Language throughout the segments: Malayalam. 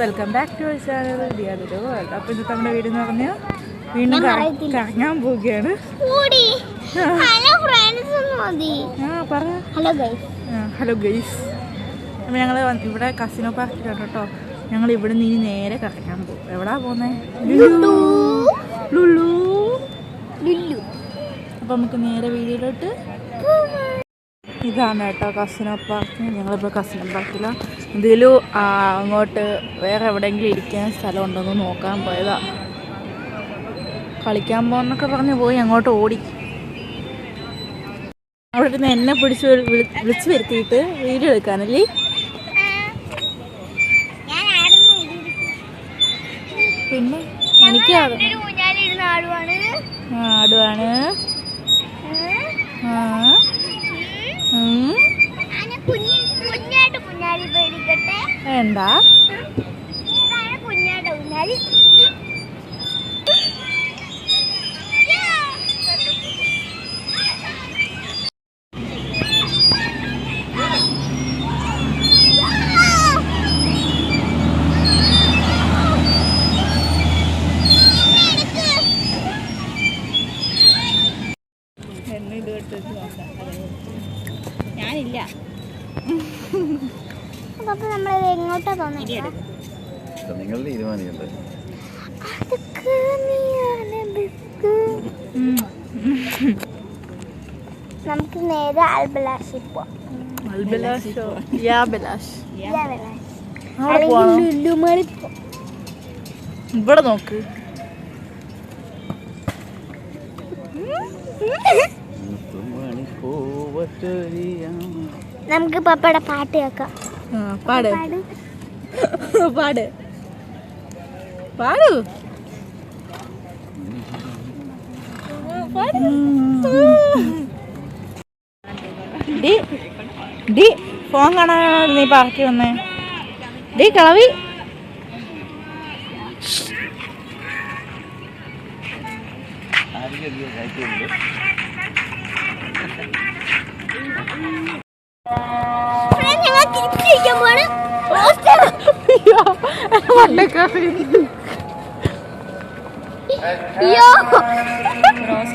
വെൽക്കം ബാക്ക് ടു ചാനൽ ഡിയാദിലോ വേൾഡ് അപ്പോൾ ഇന്നത്തെ നമ്മുടെ വീട് എന്ന് പറഞ്ഞാൽ വീണ്ടും കറങ്ങാൻ പോവുകയാണ്. ആ. പറ. ഹലോ ഗൈസ് അപ്പോൾ ഞങ്ങൾ ഇവിടെ കസിനോ പാർക്കിലാണ് കേട്ടോ. ഞങ്ങൾ ഇവിടെ നിന്ന് ഇനി നേരെ കറങ്ങാൻ പോകും. എവിടാ പോന്നെ ലുലു. ലുലു. ലുലു. അപ്പോൾ നമുക്ക് നേരെ വീഡിയോയിലോട്ട് ഇതാണ് കേട്ടോ കസിനോ പാർക്ക് ഞങ്ങളിപ്പോൾ കസിനോ പാർക്കിലാണ് എന്തെങ്കിലും അങ്ങോട്ട് വേറെ എവിടെയെങ്കിലും ഇരിക്കാൻ സ്ഥലം ഉണ്ടോന്ന് നോക്കാൻ പോയതാ. കളിക്കാൻ പോകുന്നൊക്കെ പറഞ്ഞ് പോയി അങ്ങോട്ട് ഓടി. അവിടെ ഇരുന്ന് എന്നെ പിടിച്ച് വിളി- വിളി- വിളിച്ച് വരുത്തിയിട്ട് വീഡിയോ എടുക്കാനല്ലേ? പിന്നെ എനിക്ക് ആടുവാണ്. ആ, ആടുവാണ് ആ ഉം. ഞാൻ കുഞ്ഞി കുഞ്ഞായിട്ട് കുഞ്ഞാലി നിങ്ങൾ തീരുമാനിക്കണ്ടേ? നമുക്ക് നേരെ അൽബലാഷിൽ പോവാം. അൽബലാഷോ? യാ ബലാഷ്. അൽബലാഷ്. ഇവിടെ നോക്ക്. നമുക്ക് പപ്പയുടെ പാട്ട് കേൾക്കാം. പാടേ. പാട്. പാട്. പാട്. പാടു ഡി ഡി ഫോൺ കാണാനാണ് നീ പാർക്കി വന്നേ. ഡി കളവി. ഞങ്ങൾ തിരിച്ചിരിക്കാൻ പോവാണ്. അയ്യോ. ഫ്രണ്ട്സ് ഇതിൽ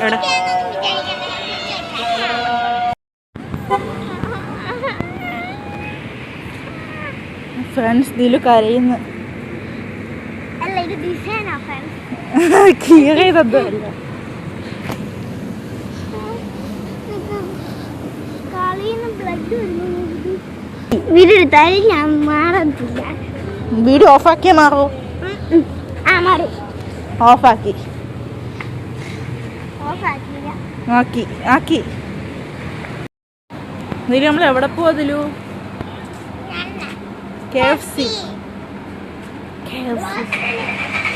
എടാ. ഫ്രണ്ട്സ് ദിലു കരയുന്നു കീറിയതല്ല വീടെടുത്താലും ഞാൻ മാറത്തില്ല. വീട് ഓഫാക്കിയാ മാറോ. ആ മാറും. ഓഫാക്കി. ആക്കി ആക്കി. നീ നമ്മൾ എവിടെ പോവാ Dilu? K F C. K F C.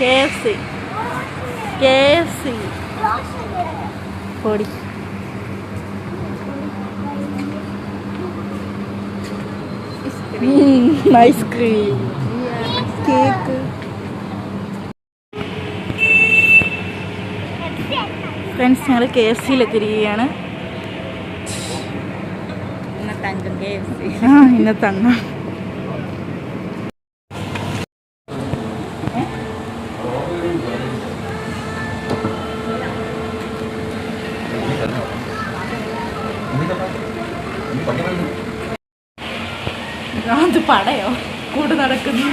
K F C. K F C. പൊടി. ഐസ്ക്രീം കേക്ക് ഫ്രണ്ട്സ് ഞങ്ങൾ കെ എഫ് സിയിലെത്തിരിക്കുകയാണ് ആ ഇന്നത്തെ അണ്ണ പടയോ? കൂടെ നടക്കുന്നു.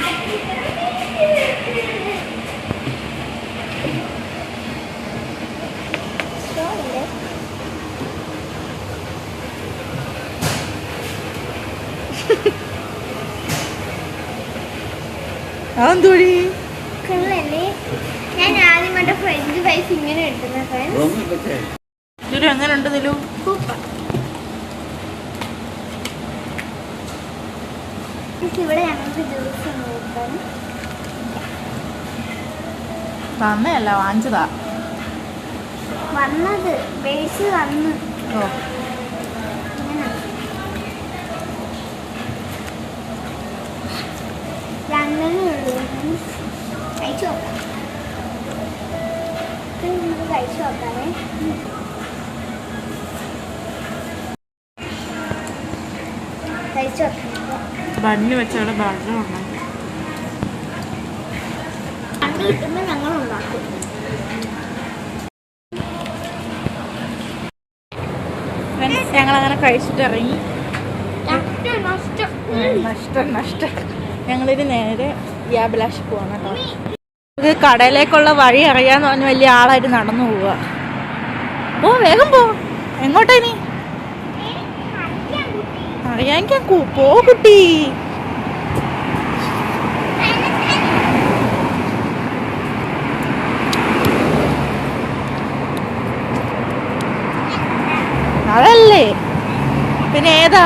അതെന്തോടി? ഞാൻ ആദ്യം കണ്ട ഫ്രഞ്ച് ഫ്രൈസ് ഇങ്ങനെ കിട്ടുന്ന അങ്ങനെ ഇതിലും എങ്ങനെ ഉണ്ട് ഇതിലും സൂപ്പർ ഇവിടെ ഞങ്ങൾക്ക് ജ്യൂസ് നോക്കാം തന്നെയല്ല വാങ്ങിച്ചതാ. വന്നത് ബേസ് വന്ന്. ഓ. കഴിച്ചു നോക്കാം. കഴിച്ചു നോക്കാവേ നോക്കാം ബണ്ണി വെച്ചവിടെ ബർഗർ ഉണ്ടാക്കി. ഞങ്ങളങ്ങനെ കഴിച്ചിട്ട് ഇറങ്ങി. നഷ്ടം നഷ്ടം. ഞങ്ങളിത് നേരെ യാബിലാഷ് പോവാണ് കേട്ടോ. ഇത് കടയിലേക്കുള്ള വഴി അറിയാന്ന് പറഞ്ഞ് വലിയ ആളായിട്ട് നടന്നു പോവുക ഓ വേഗം പോ. എങ്ങോട്ടാ നീ അറിയാൻ പോ കുട്ടി. അതല്ലേ? പിന്നെ ഏതാ?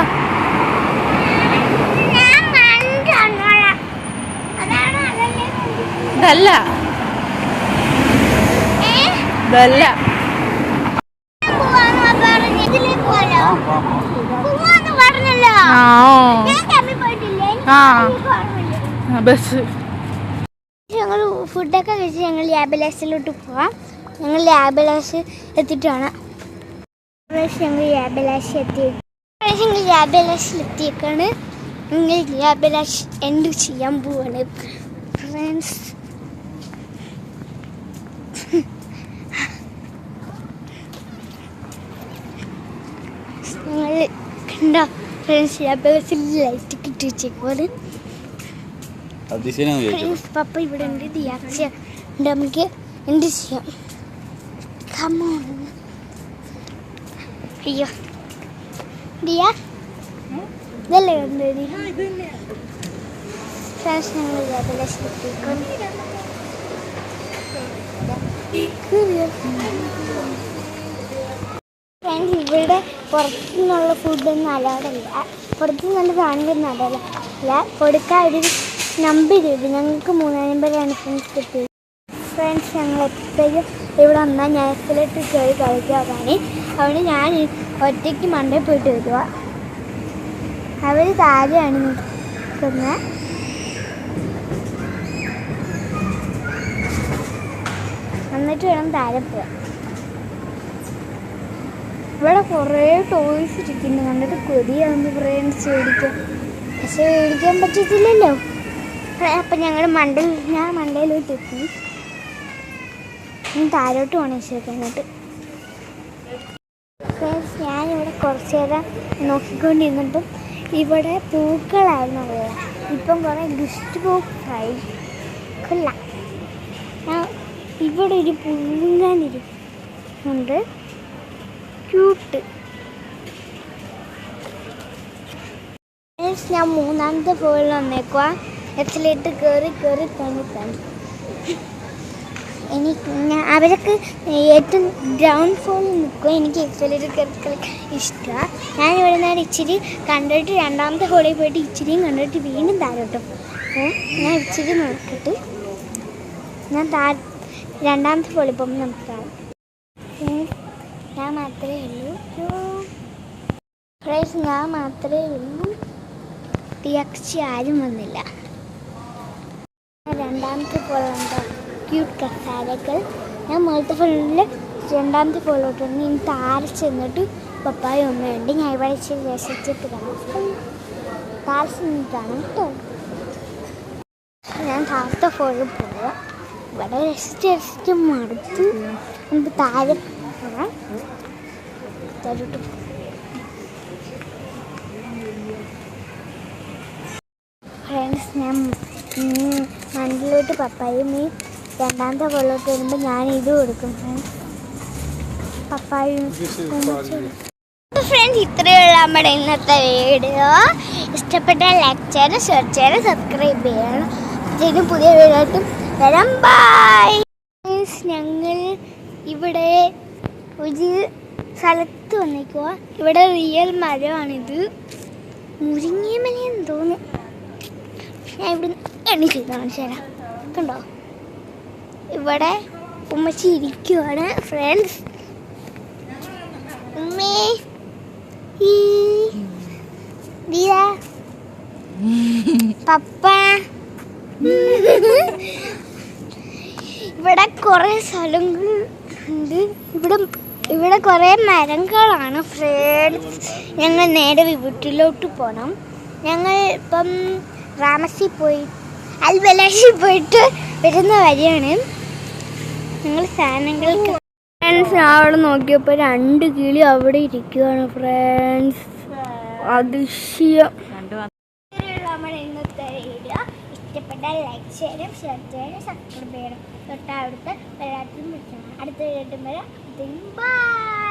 ഇതല്ല. ഇതല്ല. ആ ബസ്. ഞങ്ങൾ ഫുഡൊക്കെ കഴിച്ച് ഞങ്ങൾ ലാബിലാസിലോട്ട് പോവാം. ഞങ്ങൾ ലാബിലാസ് എത്തിയിട്ടാണ്. ഞങ്ങൾ ലാബിലാസ് എത്തി. ഞങ്ങൾ ലാബിലാസിൽ എത്തിയേക്കാണ്. ഞങ്ങൾ ലാബിലാസ് എന്ത് ചെയ്യാൻ പോവാണ്. ഫ്രണ്ട്സ് ഞങ്ങൾ കണ്ട? ഫ്രണ്ട്സ് ലാബിലാസിൽ ലൈറ്റ് കിട്ടി വെച്ചേക്കുവാണ്. ഫ്രണ്ട്സ് പപ്പ ഇവിടെ ഉണ്ട് ദിയാച്ച ഉണ്ട് നമുക്ക് എന്ത് ചെയ്യാം? കമോൺ അയ്യോ. ദിയ ഇതല്ലേ കണ്ടത് ഫ്രണ്ട്സ് ഞങ്ങൾ ഫ്രണ്ട്സ് ഇവിടെ പുറത്തുനിന്നുള്ള ഫുഡൊന്നും അലോഡല്ല പുറത്തുനിന്നുള്ള സാധനങ്ങളൊന്നും അലോഡല്ല അല്ല കൊടുക്കാൻ ഒരു നമ്പർ ഇത് ഞങ്ങൾക്ക് മൂന്നാം നമ്പറാണ് ഫ്രണ്ട്സ് കിട്ടിയത്. ഫ്രണ്ട്സ് ഞങ്ങൾ എപ്പോഴും ഇവിടെ വന്നാൽ ഞാൻ എപ്പോഴായിട്ട് കയറി കളിക്കാതാണ് അവിടെ ഞാൻ ഒറ്റയ്ക്ക് മണ്ടയിൽ പോയിട്ട് വരിക അവർ താഴെയാണ് നിൽക്കുന്നത്. എന്നിട്ട് വേണം താഴെ പോവാൻ. ഇവിടെ കുറേ ടോയ്സ് ഇരിക്കുന്നു. കണ്ടിട്ട് കൊതിയാണെന്ന് ഫ്രണ്ട്സ് മേടിക്കാൻ പക്ഷെ മേടിക്കാൻ പറ്റത്തില്ലല്ലോ. അപ്പം ഞങ്ങൾ മണ്ടയിൽ ഞാൻ മണ്ടയിലോട്ട് എത്തി ഞാൻ താരോട്ട് പോകണം ശരിക്കാനായിട്ട് ഫ്രണ്ട്സ് ഞാനിവിടെ കുറച്ച് നേരം നോക്കിക്കൊണ്ടിരുന്നിട്ടും ഇവിടെ പൂക്കളായിരുന്നു ഉള്ളത്. ഇപ്പം കുറേ ഗിഫ്റ്റ് പൂക്കളായി ഞാൻ ഇവിടെ ഒരു പുഴുങ്ങാനിരിക്കുന്നുണ്ട് ക്യൂട്ട് ഞാൻ മൂന്നാമത്തെ ഫ്ലോറിൽ വന്നേക്കുക എത്തിലിട്ട് കയറി കയറി തന്നെ എനിക്ക് അവരൊക്കെ ഏറ്റവും ഗ്രൗണ്ട് ഫ്ലോറിൽ നിൽക്കുക എനിക്ക് എക്സലേറ്റർ കയറി ഇഷ്ടമാണ് ഞാൻ ഇവിടെ നിന്ന് ഇച്ചിരി കണ്ടിട്ട് രണ്ടാമത്തെ ഹോളിൽ പോയിട്ട് ഇച്ചിരിയും കണ്ടിട്ട് വീണ്ടും താഴോട്ട് പോകും ഞാൻ ഇച്ചിരി നോക്കിയിട്ട് ഞാൻ താ രണ്ടാമത്തെ ഹോളിൽ പോകുമ്പോൾ നമുക്ക് കാണാം ഉം. ഞാൻ മാത്രമേ ഉള്ളൂ ഫ്രൈസ് ഞാൻ മാത്രമേ ഉള്ളൂ. ടിയക്ഷി ആരും വന്നില്ല. രണ്ടാമത്തെ പോളുണ്ടോ ക്യൂട്ട് കസാരകൾ. ഞാൻ മുകളിലത്തെ ഫുള്ള് രണ്ടാമത്തെ വന്ന് ഇനി താഴെ ചെന്നിട്ട് പപ്പായ ഒന്നുണ്ട് ഞാൻ ഇവിടെ രസിച്ചിട്ട് കാണാം താഴെ ചെന്നിട്ടാണ് കേട്ടോ. ഞാൻ താഴത്തെ ഫോളിൽ പോവാം. ഇവിടെ രസിച്ച് രസിച്ച് മടുത്തു. നമുക്ക് താഴെ പോകാം താഴോട്ട് പോകാം ഫ്രണ്ട്സ് ഞാൻ ഉം, മണ്ടിലോട്ട് പപ്പായും ഈ രണ്ടാമത്തെ കൊള്ളോട്ട് വരുമ്പോൾ ഞാൻ ഇത് കൊടുക്കും ഫ്രണ്ട്സ് പപ്പായും ഫ്രണ്ട്സ് ഇത്രയുള്ള നമ്മുടെ ഇന്നത്തെ വീഡിയോ. ഇഷ്ടപ്പെട്ട ലൈക്ക് ചെയ്യണം ഷെയർ ചെയ്യണം സബ്സ്ക്രൈബ് ചെയ്യണം ഇതിന് പുതിയ വീഡിയോ ആയിട്ടും വരാം. ബൈ ഞങ്ങൾ ഇവിടെ ഒരു സ്ഥലത്ത് വന്നേക്കുക ഇവിടെ റിയൽ മരമാണിത്. മുരിങ്ങിയ മലയെന്ന് തോന്നുന്നു. ഞാൻ ഇവിടെ ചെയ്ത് കാണിച്ചു തരാം കണ്ടോ ഇവിടെ ഉമ്മച്ചി ഇരിക്കുവാണ് ഫ്രണ്ട്സ് ഉമ്മേ. പപ്പ. ഇവിടെ കുറേ സ്ഥലങ്ങൾ ഉണ്ട്. ഇവിടെ ഇവിടെ കുറേ മരങ്ങളാണ് ഫ്രണ്ട്സ് ഞങ്ങൾ നേരെ വീട്ടിലോട്ട് പോകണം ഞങ്ങൾ ഇപ്പം റാമസി പോയി അൽബലാഷി പോയിട്ട് വരുന്ന വഴിയാണ്. ഞങ്ങൾ സാധനങ്ങൾക്ക് ഫ്രണ്ട്സ് ഞാൻ അവിടെ നോക്കിയപ്പോൾ രണ്ട് കിളി അവിടെ ഇരിക്കുകയാണ് ഫ്രണ്ട്സ് അതിശയം. നമ്മുടെ ഇന്നത്തെ വീഡിയോ ഇഷ്ടപ്പെട്ടാൽ ലൈക്ക് ചെയ്യണം ഷെയർ ചെയ്യണം സബ്സ്ക്രൈബ് ചെയ്യണം തൊട്ടടുത്ത് എല്ലാത്തിനും വിളിക്കണം അടുത്ത വീണ്ടും വരാം. ബൈ.